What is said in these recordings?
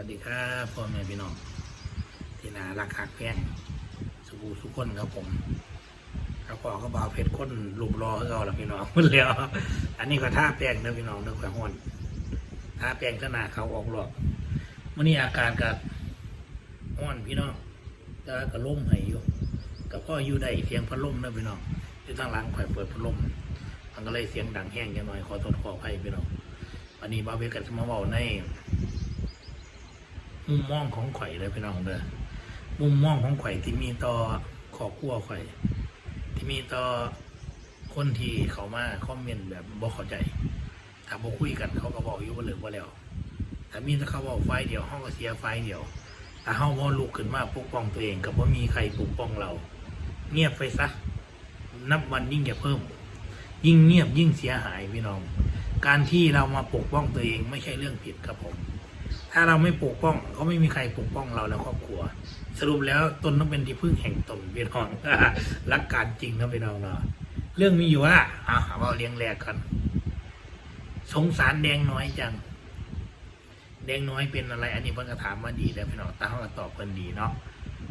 วัสดีครับพ่อแม่พี่น้อง ที่นารักคักแพงสุภูสุคนครับผมแล้วก็ก็บ่าวเพชรคนลุมรอเขาแล้วพี่น้องมันแล้วอันนี้ก็ท่าแป้งนะพี่น้องนึกว่าห้อนท่าแป้งขนาดเขาออกหลอกมื่อนี้อาการกับห้อนพี่น้องแต่ว่าก็ล่มให้อยู่กับพ่ออยู่ได้เสียงพัดลมนะพี่น้องอยู่ทางหลังข่อยเปิดพัดลมมันก็เลยเสียงดังแห้งจังหน่อยขอโทษขออภัยพี่น้องวันนี้บ่าวเพชรก็จะมาเว้าใน มุมมองของข่อยเลยพี่น้องเด้อมุมมองของข่อยที่มีต่อขอบครัวข่อย ที่มีต่อคนที่เขามาคอมเมนต์แบบบ่เข้าใจ ถ้าบ่คุยกันเขาก็บอกอยู่ว่าเหลือว่าแล้วแต่มีแต่เขาบอกไฟเดียวห้องก็เสียไฟเดียวถ้าเฮาบ่ลุกขึ้นมาปกป้องตัวเองก็บ่มีใครปกป้องเรา เงียบไปซะนับวันยิ่งจะเพิ่ม ยิ่งเงียบยิ่งเสียหายพี่น้อง การที่เรามาปกป้องตัวเองไม่ใช่เรื่องผิดครับผม ถ้าเราไม่ปกป้อง ก็ไม่มีใครปกป้องเราและครอบครัว สรุปแล้วตนต้องเป็นที่พึ่งแห่งตนพี่น้องรักการจริงนะพี่น้องเนาะเรื่องมีอยู่ว่าอ่าว่าเลี้ยงแรกกัน สงสารแดงน้อยจัง แดงน้อยเป็นอะไร อันนี้เพิ่นก็ถามมาดีแล้วพี่น้องตาเขาก็ตอบเพิ่นดีเนาะ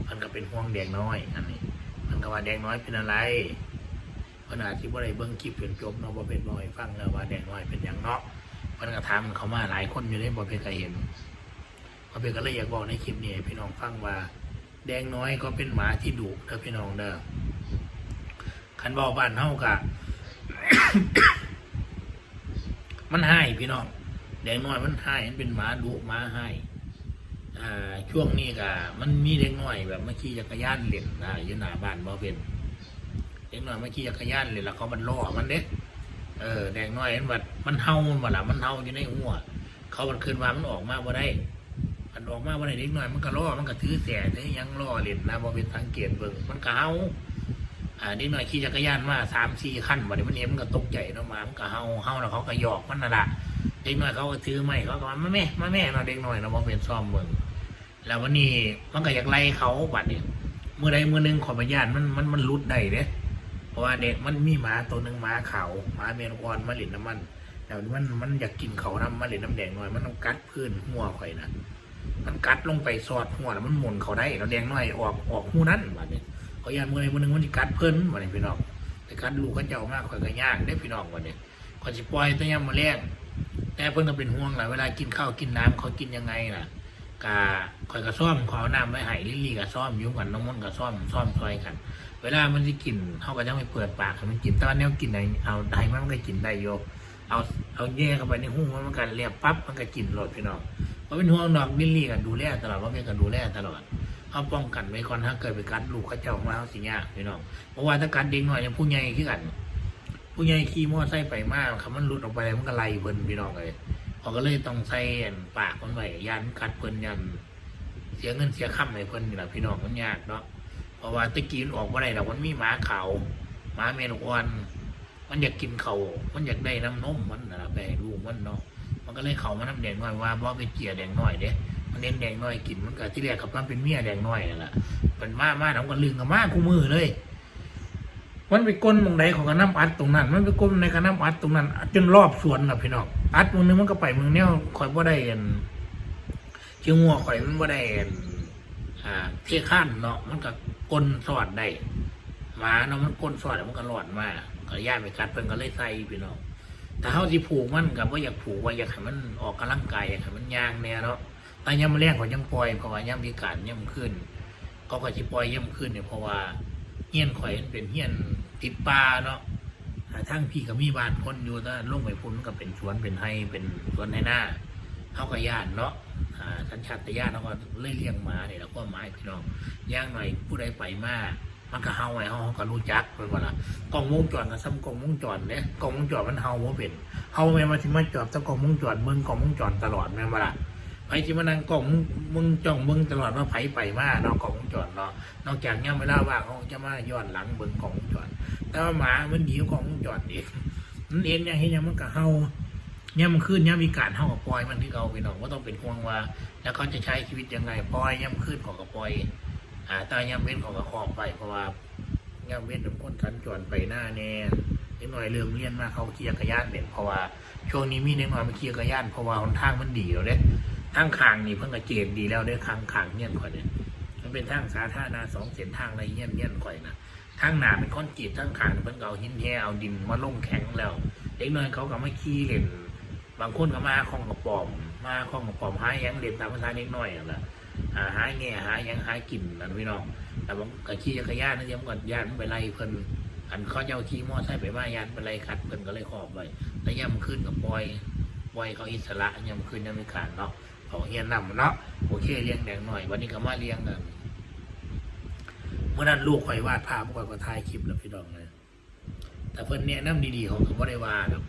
เพิ่นก็เป็นห่วงแดงน้อย อันนี้เพิ่นก็ว่าแดงน้อยเป็นอะไรเพิ่นอาจสิบ่ได้เบิ่งคลิปจนจบเนาะบ่เป็นบ่ให้ฟังแล้วว่าแดงน้อยเป็นหยังเนาะเพิ่นก็ถามเขามาหลายคนอยู่ในบ่เป็นก็เห็น พอเป็นก็เลยอยากบอกในคลิปนี้พี่น้องฟังว่า แดงน้อยก็เป็นหมาที่ดุเด้อพี่น้องเด้อคันบอกบ้านเฮากะมันให้พี่น้อง แดงน้อยมันให้มันเป็นหมาดุหมาให้อ่าช่วงนี้กะมันมีเด็กน้อยแบบมาขี่จักรยานเล่นนะอยู่หน้าบ้านบ่เป็นเด็กน้อยมาขี่จักรยานเล่นแล้วเขามันล่อมันเด้เออแดงน้อยเห็นว่ามันเฮามันบ่ละมันเฮาอยู่ในหัว เขามันคืนว่ามันออกมาบ่ได้ ออกมาวันไหนเล็กหน่อยมันก็ล่อมันก็ถือแสถือหยังล่อเล่นนะบ่เป็นสังเกตเบิ่งมันก็เฮาอ่าเด็กหน่อยขี่จักรยานมาสามสี่ขั้นวันนี้มันเห็นมันก็ตกใจเนาะมามันก็เฮาเฮาแล้วเขาก็หยอกมันน่ะละเด็กหน่อยเขาก็ถือไม้เขาก็มาแม่มาแม่เนาะเด็กหน่อยเนาะบ่เป็นซ่อมเบิ่งแล้ววันนี้มันก็อยากไล่เขาบัดเนี้เมื่อใดเมื่อหนึงขอพยานมันมันมันรุดได้เด้เพราะว่าเด็กมันมีหมาตัวหนึ่งหมาขาวหมาเมนกอนมาเล่นน้ำมันแล้วมันมันอยากกินเขาน้ำมาเล่นน้ำแดงหน่อยมันต้องกัดพื้นหัวข่อยนะ มันกัดลงไปสอดหัวแล้วมันหมุนเขาได้เราแดงน้อยออกออกหูนั้นบัดนี้เขายานมือใดมือหนึ่งมันจะกัดเพิ่นบัดนี้พี่น้องไปกัดลูกกันเจ้ามากข่อยก็ยากได้พี่น้องบัดนี้ข่อยสิปล่อยตัวยามมาแรงแต่เพิ่นก็เป็นห่วงแหละเวลากินข้าวกินน้ำเขากินยังไงล่ะกาข่อยก็ซ่อมขอน้ำไว้ให้ลิลลี่ก็ซ่อมยุ่งกันน้องมนต์ก็ซ่อมซ่อมซอยกัน เวลามันจะกินเขาก็จะไม่เปิดปากมันกินแต่ว่าแนวกินไหนเอาได้มันก็กินได้โยเอาเอาแย่เข้าไปในหูมันมันก็เรียบปั๊บมันก็กินโลดพี่น้อง เพราะเป็นห่วงดอกลิลลี่กันดูแลตลอดว่าเป็นกันดูแลตลอดเขาป้องกันไว้ก่อนถ้าเกิดไปกัดลูกเขาเจ้ามาเขาสิยากพี่น้องเพราะว่าถ้ากัดเด็กหน่อยเนี่ยผู้ใหญ่ขี้กันผู้ใหญ่ขี่มอไซค์ไปมากคำมันหลุดออกไปมันก็ไล่เพิ่นพี่น้องเลยเขาก็เลยต้องใส่ปากมันไว้ยันกัดเพิ่นยัน เสียเงินเสียค่ำให้เพิ่นนี่แหละพี่น้องมันยากเนาะเพราะว่าตะกี้มันออกมาได้แล้วมันมีหมาขาวหมาเมนอ่อนมันอยากกินเขามันอยากได้น้ำนมมันนะไปให้ลูกมันเนาะ มันก็เลยเขามาน้ำแดงน้อยว่าบ่เป็นเกียแดงน้อยเด้มันเน้นแดงน้อยกินมันก็ที่แรกกับมันเป็นเมียแดงน้อยนั่นแหละเป็นมามาน้องก็ลึงกับมาคู่มือเลย มันไปก้นมองใดของกระน้ำอัดตรงนั้น มันไปก้นในกระน้ำอัดตรงนั้น จนรอบสวนนะพี่น้องอัดมือนึงมันก็ไปมือเนี้ยคอยบ่ได้เอ็นเชียงหัวข่อยมันบ่ได้เอ็นอ่าเที่ข้านเนาะมันก็ก้นสอดได้หมาเนาะมันก้นสอดมันก็หลอดมาก็ย่าไปกัดเพิ่นก็เลยใส่พี่น้อง แต่เขาที่ผูกมันกับว่าอยากผูกว่าอยากให้มันออกกำลังกายอยากให้มันย่างเนี่ยเนาะแต่ย่ำมาแรกของยังปล่อยเพราะว่าย่ำพิการย่ำขึ้น ก็ก็จะปล่อยย่ำขึ้นเนี่ยเพราะว่าเฮี้ยนข่อยมันเป็นเฮี้ยนติดป่าเนาะหาทั้งพี่ก็มีบ้านคนอยู่แต่ลงไปพุ่นมันก็เป็นสวนเป็นไฮเป็นสวนในหน้าเขาก็ย่านเนาะอ่าสัญชาตญาณเขาก็เลยเลี้ยงหมาเนี่ยแล้วก็หมาให้พี่น้องย่างหน่อยผู้ใดไปมา มันก็เฮาไว้เฮาเขาก็รู้จักเป็นว่าล่ะกล้องวงจรกับซ้ำกล้องวงจรเนี่ยกล้องวงจรมันเฮาว่าเป็นเฮาแม่มาที่มาจอดตั้งกล้องวงจรเบิ่งกล้องวงจรตลอดแม่นบ่ล่ะไผที่มานั่งกล้องมึงจ้องเบิ่งตลอดว่าไผไปมาเนาะกล้องวงจรเนาะนอกจากย่ามเวลาว่างเขาจะมาย้อนหลังเบิ่งกล้องวงจรแต่ว่าหมามันหนีกล้องวงจรเองมันเองยังเห็นยังมันก็เฮาเนี่ยมันขึ้นเนี่ยมีการเฮากับปล่อยมันที่เขาไปน้องก็ต้องเป็นห่วงว่า แล้วเขาจะใช้ชีวิตยังไงปล่อยเนี่ย่ำขึ้นของกับปล่อย อาตาย่ำเว้นของกับคอบไปเพราะว่าย่าเว้นเป็นคนสัญจรไปหน้าแน่เด็กหน่อยเริ่มเรียนมาเขาขี่จักระยานเด่นเพราะว่าช่วงนี้มีเด็กหน่อยมาขี่จักระยานเพราะว่าหนทางมันดีแล้วเด้ทางคางนี่เพิ่งกระเจนดีแล้วเด้อคางคางเงี้ยนข่อยเนี่ยมันเป็นทางสาธารณะสองเส้นทางในเงี้ยนเงี้ยนข่อยนะทางหนาเป็นคอนกรีตทางคางเพิ่นก็เอาหินแห่เอาดินมาลงแข็งแล้วเด็กน้อยเขาก็มาขี่เล่นบางคนก็มาคล้องกระป๋อมมาคล้องกระป๋อมหาหยังเล่นตามภาษาเด็กน้อยนั่นแหละ หาหาแง่หายังหากินนั่นพี่น้องแต่บางก็ขี่จักรยานนั่นยังก่อนยานมันไปไล่เพิ่นอันเขาเจ้าขี่มอไซค์ไปมายานไปไล่คัดเพิ่นก็เลยขอบไว้แล้วย่ำขึ้นกับปล่อยปล่อยเขาอิสระย่ำขึ้นยังไม่ขาดเนาะเขาเฮียนนำเนาะโอเคเลี้ยงแดงหน่อย วันนี้ก็มาเลี้ยงกันเมื่อนั้นลูกข่อยวาดภาพข่อยก็ถ่ายคลิปแล้วพี่น้องเลยแต่เพิ่นแนะนำดีๆขาก็บ่ได้ว่าดอก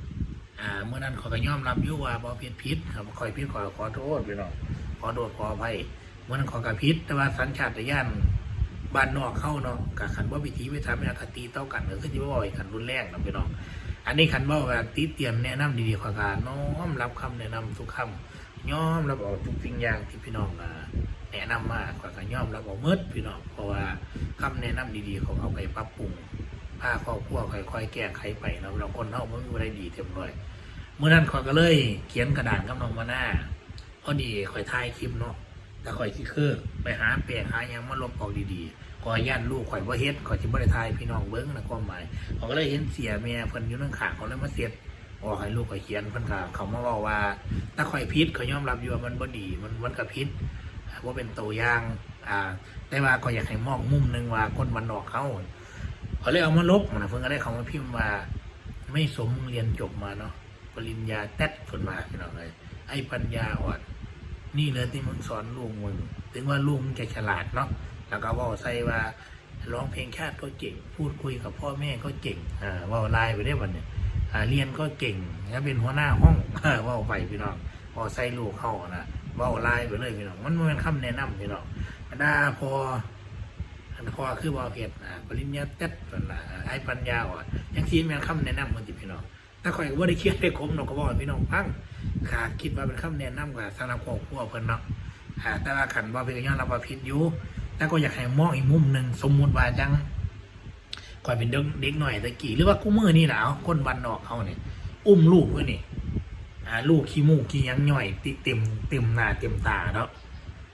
อ่าเมื่อนั้นขอก็ยอมรับยู่ว่าบ่ผิดผิดครับคอยผิดขอขอโทษพี่น้องขอโทษขออภัย มื่อนั้นขอกระผิดแต่ว่าสัญชาตญาณบ้านนอกเข้าเนาะกับขันว่าวิธีวิธามอคติเต้ากันก็คือที่ว่าบ่อยขันรุนแรงนะพี่น้องอันนี้ขันว่าว่าติเตรียนแนะนำดีๆขอการน้อมรับคำแนะนำทุกคำยอมรับเอาทุกสิ่งอย่างที่พี่น้องแนะนำมากขอยก็ยอมรับเอาเมิดพี่น้องเพราะว่าคำแนะนำดีๆเขาเอาไปปรับปรุงพาครอบครัวค่อยๆแก้ไขไปเนาเราคนเฮามันมีอะไรดีเต็มร้อยเมื่อนั้นขอยก็เลยเขียนกระดาษกับน้องมาหน้าพอดีข่อยถ่ายคลิปเนาะ แต่ข่อยที่คือไปหาแปลงหายังมาลบออกดีๆข่อยย่านลูกข่อยว่าเฮ็ดข่อยสิบ่ได้ถ่ายพี่น้องเบิ่งนะความหมายข่อยก็เลยเห็นเสียแม่เพิ่นอยู่นั่งขางเขาเลยมาเสียดออกให้ลูกข่อยเขียนเพิ่นก็เขามาบอกว่าถ้าข่อยผิดข่อยยอมรับอยู่ว่ามันบ่ดีมันมันก็ผิดว่าเป็นตัวอย่างอ่าแต่ว่าก็อยากให้มองมุมหนึ่งว่าคนมันนอกเขาเขาเลยเอามาลบนะเพิ่นก็ได้เขามาพิมพ์ว่าไม่สมเรียนจบมาเนาะปริญญาแต๊ดฝนมาพี่น้องเลยไอ้ปัญญาอ่อน นี่เลยที่มึงสอนลูกมึงถึงว่าลูกมึงจะฉลาดเนาะแล้วก็ว่าใส่ว่าร้องเพลงชาติก็เก่ง พูดคุยกับพ่อแม่ก็เก่งอ่าเว่าไลน์ไปได้วันเนี่ยเรียนก็เก่งแล้วเป็นหัวหน้าห้องเว่าไปพี่น้องพอใส่ลูกเข้านะเว่าไลน์ไปเลยพี่น้องมันบ่แมันคำแนะนำพี่น้องดาพออันพอคือว่าเพชรอ่าปริญญาเต็ดนะไอ้ปัญญาอ่อนยังทีแม่นคำแนะนำมันติพี่น้องถ้าข่อยก็บ่ได้เคียดได้คมเนาะก็บอกพี่น้องฟัง ค่ะคิดว่าเป็นคำแนะนำกับสำหรับครอบครัวเพิ่นเนาะอ่าแต่ว่าขันว่าเป็นย้อนรับว่าผิดอยู่แต่ก็อยากให้มองอีกมุมหนึ่งสมมุติว่าจังข่อยเป็นเด็กหน่อยตะกี้หรือว่ากูมือนี่แหละคนบ้านนอกเขาเนี่ยอุ้มลูกเพื่อนี่อ่าลูกขี้มูกขี้ยังย่อยติเต็มเต็มหน้าเต็มตาเนาะ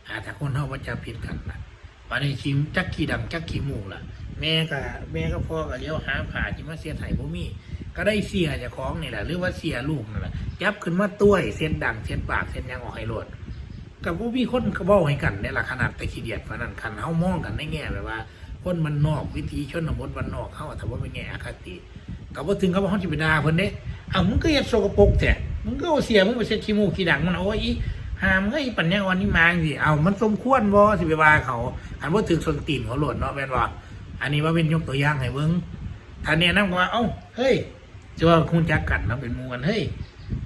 อ่าถ้าคนเฮาว่าจะผิดกันนะวันนี้ชิมจักขี้ดำจักขี้มูกล่ะ แม่ก็แม่ก็พ่อก็เลี้ยวหาผ่าจิมาเสียไถ่บ่มี ก็ได้เสียเจากของนี่แหละ หรือว่าเสียลูกนั่นแหละยับขึ้นมาต้วยเส้นดังเส้นปากเส้นยังออกให้โลดกับผู้มีคนกระบ้าให้กันเนี่ยแหละขนาดไปขี้เดียดพนันคันเฮามองกันในแง่แบบว่า คนมันนอกวิถีชนบทมันนอกเขาถ้าว่าเป็นแง่อคติกับว่าถึงเขาว่าเขาจะไปด่าเพิ่นเด้อ้าวมึงก็เฮ็ดโสกปกแท้มึงก็เอาเสียมึงไปเช็ดขี้มูกขี้ดังมันเอาไว้อีหามเอ้ยปัญญาอ่อนนี่มาสิเอามันสมควรบ่สิไปว่าเขาอันว่าถึงส่วนตีนเขาหลดเนาะแม่นว่าอันนี้ว่าเป็นยกตัวอย่างให้เบิ่งถ้าเนี่ยนำว่าเอ้าเฮ้ย จะว่าคุณจักกันเนาะเป็นมูกันเฮ้ย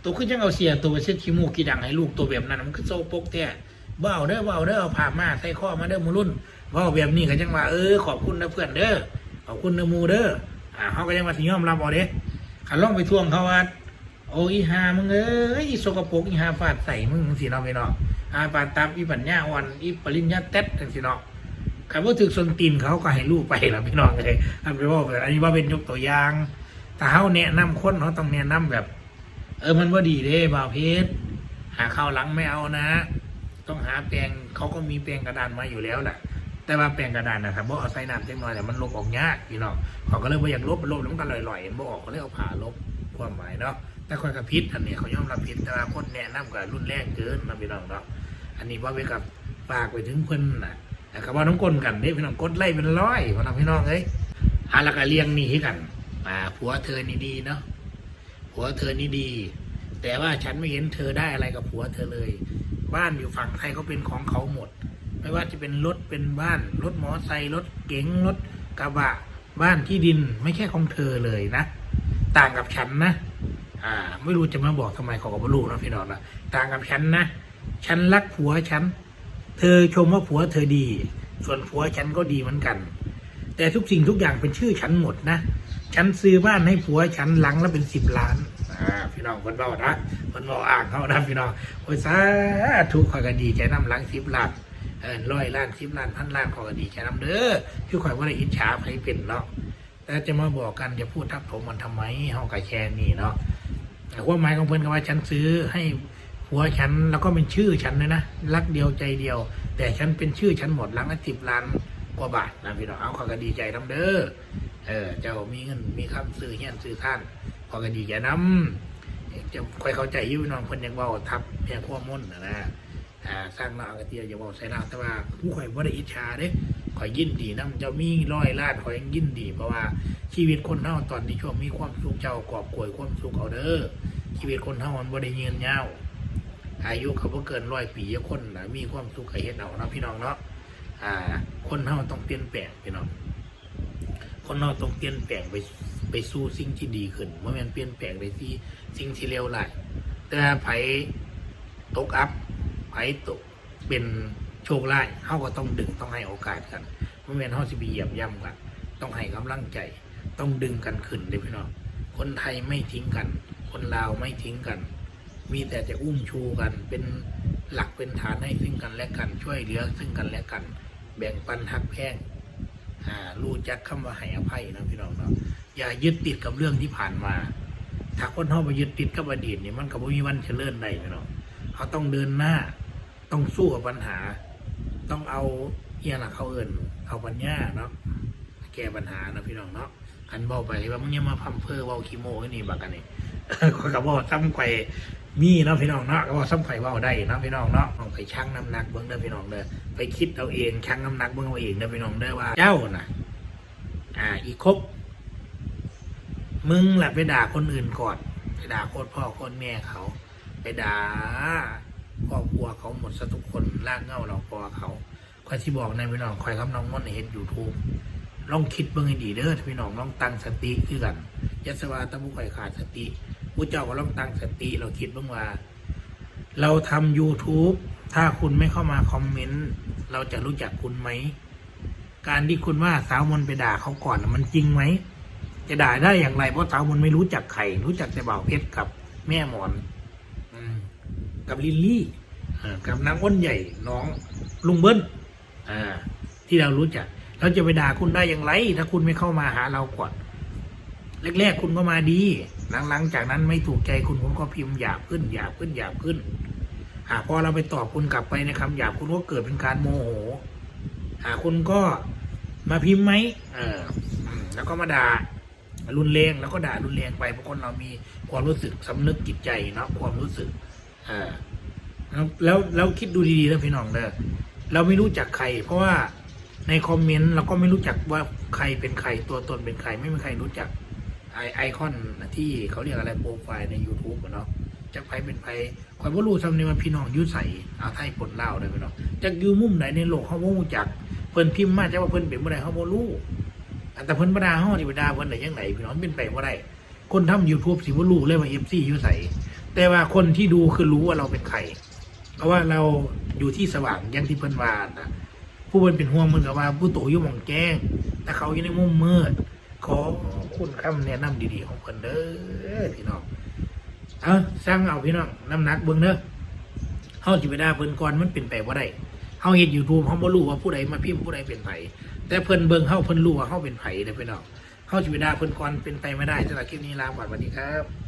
ตัวขึ้นจังเอาเสียตัวไปเช็ดขี้มูกขี้ดังให้ลูกตัวแบบนั้นมันคือโซโปกแท้เบ้าเด้อเบ้าเด้อเอาผ้ามาใส่ข้อมาเด้อมูรุ่นเบ้าแบบนี้ก็จังว่าเออขอบคุณนะเพื่อนเด้อขอบคุณนะมูเด้ออ่าเขาก็ยังมาสิยอมรับเอาเด้ขันล่องไปทวงเขาว่าโอ้ยหามึงเอ้ยอีโซกโปรกอีหาฟาดใส่มึงสิเนาะไปเนาะอาปาตับอีปัญญาอ่อนอีปริญญาเต็ดสิเนาะคำว่าถึกสนตีนเขาก็ให้ลูกไปแล้วพี่น้องเลยอันไปว่าอันนี้ว่าเป็นยกตัวอย่าง ถ้าเขาแนะนำคนเขาต้องแนะนำแบบ เออมันว่าดีเด้บ่าวเพชรหาข้าวหลังไม่เอานะ ต้องหาแปลงเขาก็มีแปลงกระดานมาอยู่แล้วแหละแต่ว่าแปลงกระดานนะครับบ่เอาใส่น้ำเล็กน้อยแต่มันลบออกยากพี่น้องเขาก็เลยบ่อยากลบลบแล้วมันก็ลอยๆเห็นบ่ออกก็เลยเอาผ่าลบความหมายเนาะแต่คนกับพิษอันนี้เขายอมรับผิดแต่ว่าคนแนะนำกับรุ่นแรกเกินนะพี่น้องเนาะอันนี้ว่าไปกับฝากไปถึงเพิ่นน่ะแต่ก็ว่าน้องกลกันเด้พี่น้องกดไล่เป็นร้อยพี่น้องพี่น้องเอ้ยอะแล้วก็เลี้ยงหนี่กัน อ่าผัวเธอนี่ดีเนาะผัวเธอนี่ดี แต่ว่าฉันไม่เห็นเธอได้อะไรกับผัวเธอเลย บ้านอยู่ฝั่งไทยก็เป็นของเขาหมด ไม่ว่าจะเป็นรถเป็นบ้านรถมอไซค์รถเก๋งรถกระบะบ้านที่ดินไม่ใช่ของเธอเลยนะ ต่างกับฉันนะ อ่า ไม่รู้จะมาบอกทำไมขอกับลูกนะพี่น้องนะต่างกับฉันนะ ฉันรักผัวฉัน เธอชมว่าผัวเธอดี ส่วนผัวฉันก็ดีเหมือนกัน แต่ทุกสิ่งทุกอย่างเป็นชื่อฉันหมดนะ ฉันซื้อบ้านให้ผัวฉันหลังและเป็นสิบล้านอ่าพี่น้องคนเบานะคนเบาอ่างเขานะพี่น้องโอ้ยสาธุข่อยก็ดีใจน้ำหลังสิบล้านเออร้อยล้านสิบล้านพันล้านขอยก็ดีใจน้ำเด้อคือข่อยว่าได้อิจฉาใครเป็นเนาะแต่จะมาบอกกันจะพูดทับถมมันทำไมเฮากับแค่นี้เนาะแต่ความหมายของเพิ่นก็ว่าฉันซื้อให้หัวฉันแล้วก็เป็นชื่อฉันเลยนะรักเดียวใจเดียว แต่ฉันเป็นชื่อฉันหมดหลังละสิบล้านกว่าบาทนะพี่น้องเอาขอก็ดีใจทำเด้อ เออ เจ้ามีเงินมีคำซื้อเฮียซื้อท่านขอก็ดีใจน้ำจะค่อยเข้าใจยุ่พี่น้องคนยังเว่าทับแพงข้อมุ่นนะนะสร้างเราเอกระเทียมอย่าบอกใส่เราแต่ว่าผู้ข่อยบ่าได้อิจฉาเด้ข่อยยินดีน้ำเจ้ามีร้อยลานข่อยยังยินดี เพราะว่าชีวิตคนเฮาตอนนี้ช่วงมีความสุขเจ้ากอบกวยความสุขเอาเด้อชีวิตคนเฮามันบ่ได้ยืนยาวอายุเขาบ่เกินร้อยปีคนนะมีความสุขกับเฮ็ดเอาเนาะพี่น้องเนาะอ่า คนเฮาต้องเปลี่ยนแปลงพี่น้อง คนเฮาต้องเปลี่ยนแปลงไปไปสู่สิ่งที่ดีขึ้นบ่แม่นเปลี่ยนแปลงไปที่สิ่งที่เลวร้ายแต่ไผตกอัพไผตกเป็นโชคร้ายเฮาก็ต้องดึงต้องให้โอกาสกันบ่แม่นเฮาสิไปเหยียบย่ำกัน ต้องให้กำลังใจ ต้องดึงกันขึ้นเด้พี่น้องคนไทยไม่ทิ้งกัน คนลาวไม่ทิ้งกัน มีแต่จะอุ้มชูกันเป็นหลักเป็นฐานให้ซึ่งกันและกันช่วยเหลือซึ่งกันและกัน แบ่งปันหักแพง รู้จักคำว่าให้อภัยนะพี่น้องเนาะอย่ายึดติดกับเรื่องที่ผ่านมาถ้าคนเฮาไปยึดติดกับอดีตนี่มันก็บ่มีวันเจริญได้พี่น้องเขาต้องเดินหน้า ต้องสู้กับปัญหา ต้องเอาเฮียหลักเขาเอินเอาปัญญาเนาะแก้ปัญหานะพี่น้องเนาะคันเบาไปว่ามึงอยังมาพัมเพอเว้าขี้โม้กันนี่บักกันนี่ข้อยก็บอกซ้ำไข่ มีนะพี่น้องเนาะก็บอกซ้ำไข่ว่าได้เนาะพี่น้องเนาะลองไปชั่งน้ำหนักเบิ่งเด้อพี่น้องเด้อไปคิดเอาเองชั่งน้ำหนักเบิ่งเอาเองเด้อพี่น้องเด้อว่าเจ้าน่ะ อ่า อีกครบมึงแหละไปด่าคนอื่นก่อนไปด่าโคตรพ่อโคตรแม่เขา ไปด่าครอบครัวเขาหมดซะทุกคนลากเง่าเราพอเขาคอยที่บอกในพี่น้องคอยคำน้องม่อนเห็นยูทูบลองคิดเบิ่งให้ดีเด้อพี่น้องลองตั้งสติคือกันยัสวาตะมุข่อยขาดสติ ผู้เจ้าก็ต้องตั้งสติเราคิดบ้างว่า เราทำ YouTube ถ้าคุณไม่เข้ามาคอมเมนต์เราจะรู้จักคุณไหม การที่คุณว่าสาวมนไปด่าเขาก่อนมันจริงไหม จะด่าได้อย่างไรเพราะสาวมนไม่รู้จักใครรู้จักแต่บ่าวเพชรกับแม่หมอนกับลิลลี่กับนางอ้นใหญ่น้องลุงเบิ้ลที่เรารู้จักเราจะไปด่าคุณได้อย่างไร ถ้าคุณไม่เข้ามาหาเราก่อนแรกๆคุณก็มาดี หลังๆจากนั้นไม่ถูกใจคุณผมก็พิมพ์หยาบขึ้นหยาบขึ้นหยาบขึ้นอ่าพอเราไปตอบคุณกลับไปในคำหยาบคุณก็เกิดเป็นการโมโหอ่าคุณก็มาพิมพ์ไหมเออแล้วก็มาด่ารุนแรงแล้วก็ด่ารุนแรงไปเพราะคนเรามีความรู้สึกสำนึกจิตใจเนาะความรู้สึกเอ่าแล้วแล้วแล้วคิดดูดีๆนะพี่น้องเด้อเราไม่รู้จักใคร เพราะว่าในคอมเมนต์เราก็ไม่รู้จักว่าใครเป็นใครตัวตนเป็นใครไม่มีใครรู้จัก ไอไอคอนที่เขาเรียกอะไรโปรไฟล์ใน YouTube อะเนาะจากไผเป็นไผคอยว่ารู้ทำในวันพี่น้องอยุ่ใส่เอาไทยผลเล่าได้พี่น้องจากอยู่มุมไหนในโลกเขาบ่รู้จักเพิ่นพิมพ์มาจากว่าเพิ่นเป็นบ่ได้เขาบ่รู้อันแต่เพิ่นบ่ด่าเฮานี่บ่ด่าเพิ่นได้ยังไงพี่น้องเป็นไปบ่ได้คนทำ YouTube สิบ่รู้เลยว่า FC อยู่ใส่แต่ว่าคนที่ดูคือรู้ว่าเราเป็นใครเพราะว่าเราอยู่ที่สว่างอย่างที่เพิ่นว่านะผู้เพิ่นเป็นห่วงเหมือนกับว่าผู้โตอยู่หม่องแจ้งแต่เขาอยู่ในมุมมืด ขอคุณคำแนะนำดีๆของเพิ่นเด้อพี่น้องเอาสร้างเอาพี่น้องน้ำหนักเบิ่งเด้อเฮาสิไปด่าเพิ่นก่อนมันเป็นไปบ่ได้เฮาเฮ็ด YouTube เฮาบ่รู้ว่าผู้ใดมาพิมพ์ผู้ใดเป็นไผแต่เพิ่นเบิ่งเฮาเพิ่นรู้ว่าเฮาเป็นไผเด้อพี่น้องเฮาสิไปด่าเพิ่นก่อนเป็นไปไม่ได้สำหรับคลิปนี้ลาก่อนสวัสดีครับ